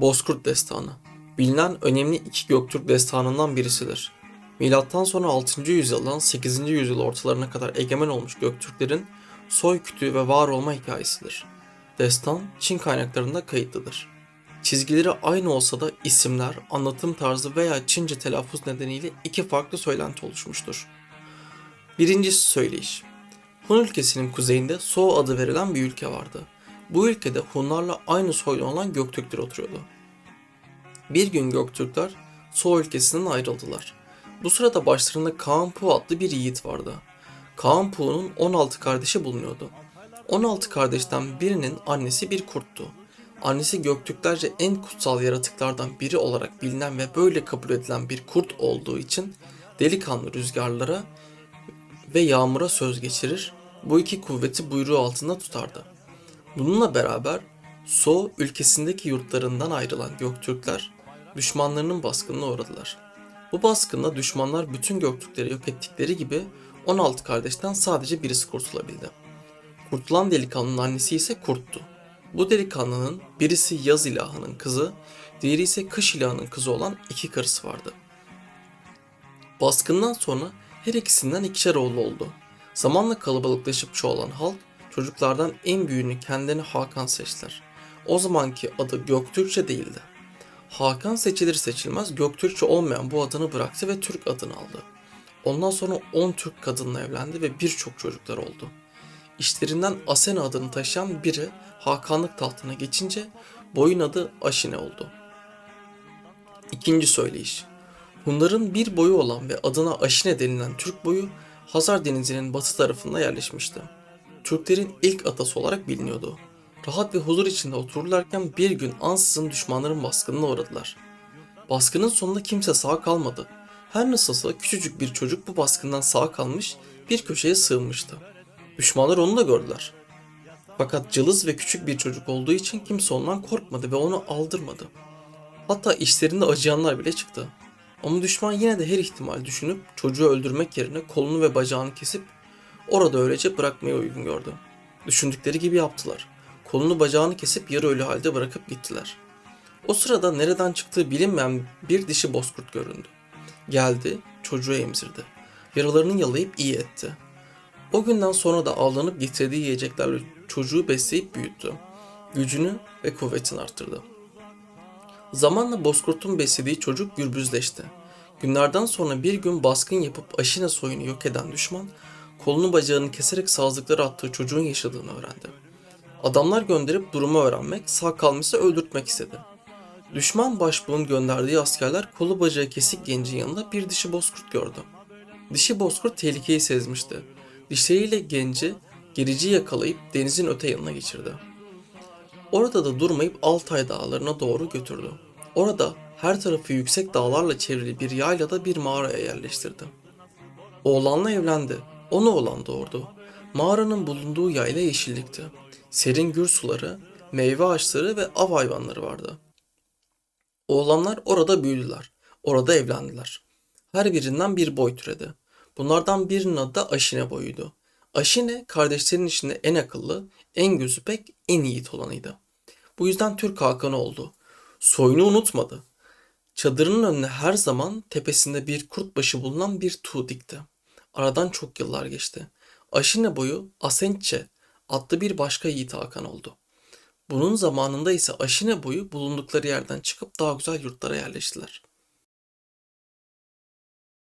Bozkurt Destanı Bilinen önemli iki Göktürk destanından birisidir. Milattan sonra 6. yüzyıldan 8. yüzyıl ortalarına kadar egemen olmuş Göktürklerin soy kütüğü ve var olma hikayesidir. Destan Çin kaynaklarında kayıtlıdır. Çizgileri aynı olsa da isimler, anlatım tarzı veya Çince telaffuz nedeniyle iki farklı söylenti oluşmuştur. Birincisi söyleyiş. Hun ülkesinin kuzeyinde So adı verilen bir ülke vardı. Bu ülkede Hunlarla aynı soylu olan Göktürkler oturuyordu. Bir gün Göktürkler So ülkesinden ayrıldılar. Bu sırada başlarında Kaan Pu adlı bir yiğit vardı. Kaan Pu'nun 16 kardeşi bulunuyordu. 16 kardeşten birinin annesi bir kurttu. Annesi Göktürklerce en kutsal yaratıklardan biri olarak bilinen ve böyle kabul edilen bir kurt olduğu için delikanlı rüzgarlara ve yağmura söz geçirir, bu iki kuvveti buyruğu altında tutardı. Bununla beraber So ülkesindeki yurtlarından ayrılan Göktürkler düşmanlarının baskınına uğradılar. Bu baskında düşmanlar bütün Göktürkleri yok ettikleri gibi 16 kardeşten sadece birisi kurtulabildi. Kurtulan delikanlının annesi ise kurttu. Bu delikanlının birisi yaz ilahının kızı, diğeri ise kış ilahının kızı olan iki karısı vardı. Baskından sonra her ikisinden ikişer oğlu oldu. Zamanla kalabalıklaşıp çoğalan halk çocuklardan en büyüğünü kendilerine Hakan seçtiler. O zamanki adı Göktürkçe değildi. Hakan seçilir seçilmez Göktürkçe olmayan bu adını bıraktı ve Türk adını aldı. Ondan sonra 10 Türk kadınla evlendi ve birçok çocuklar oldu. İşlerinden Asena adını taşıyan biri Hakanlık tahtına geçince boyun adı Aşine oldu. İkinci söyleyiş. Hunların bir boyu olan ve adına Aşine denilen Türk boyu Hazar Denizi'nin batı tarafında yerleşmişti. Türklerin ilk atası olarak biliniyordu. Rahat ve huzur içinde otururlarken bir gün ansızın düşmanların baskınına uğradılar. Baskının sonunda kimse sağ kalmadı. Her nasılsa küçücük bir çocuk bu baskından sağ kalmış bir köşeye sığınmıştı. Düşmanlar onu da gördüler. Fakat cılız ve küçük bir çocuk olduğu için kimse ondan korkmadı ve onu aldırmadı. Hatta işlerinde acıyanlar bile çıktı. Ama düşman yine de her ihtimal düşünüp çocuğu öldürmek yerine kolunu ve bacağını kesip orada öylece bırakmayı uygun gördü. Düşündükleri gibi yaptılar. Kolunu bacağını kesip yarı ölü halde bırakıp gittiler. O sırada nereden çıktığı bilinmeyen bir dişi bozkurt göründü. Geldi, çocuğu emzirdi. Yaralarını yalayıp iyi etti. O günden sonra da avlanıp getirdiği yiyeceklerle çocuğu besleyip büyüttü. Gücünü ve kuvvetini arttırdı. Zamanla Bozkurt'un beslediği çocuk gürbüzleşti. Günlerden sonra bir gün baskın yapıp Aşine soyunu yok eden düşman, kolunu bacağını keserek sazlıklara attığı çocuğun yaşadığını öğrendi. Adamlar gönderip durumu öğrenmek, sağ kalmışsa öldürtmek istedi. Düşman başbuğun gönderdiği askerler kolu bacağı kesik gencin yanında bir dişi bozkurt gördü. Dişi bozkurt tehlikeyi sezmişti. Dişleriyle genci gerici yakalayıp denizin öte yanına geçirdi. Orada da durmayıp Altay dağlarına doğru götürdü. Orada her tarafı yüksek dağlarla çevrili bir yaylada bir mağaraya yerleştirdi. Oğlanla evlendi. Onu oğlan doğurdu. Mağaranın bulunduğu yayla yeşillikti. Serin gür suları, meyve ağaçları ve av hayvanları vardı. Oğlanlar orada büyüdüler. Orada evlendiler. Her birinden bir boy türedi. Bunlardan birinin adı da Aşine boyuydu. Aşine kardeşlerin içinde en akıllı, en gözü pek, en yiğit olanıydı. Bu yüzden Türk Hakanı oldu. Soyunu unutmadı. Çadırının önüne her zaman tepesinde bir kurt başı bulunan bir tuğ dikti. Aradan çok yıllar geçti. Aşine boyu Asençe adlı bir başka yiğit Hakan oldu. Bunun zamanında ise Aşine boyu bulundukları yerden çıkıp daha güzel yurtlara yerleştiler.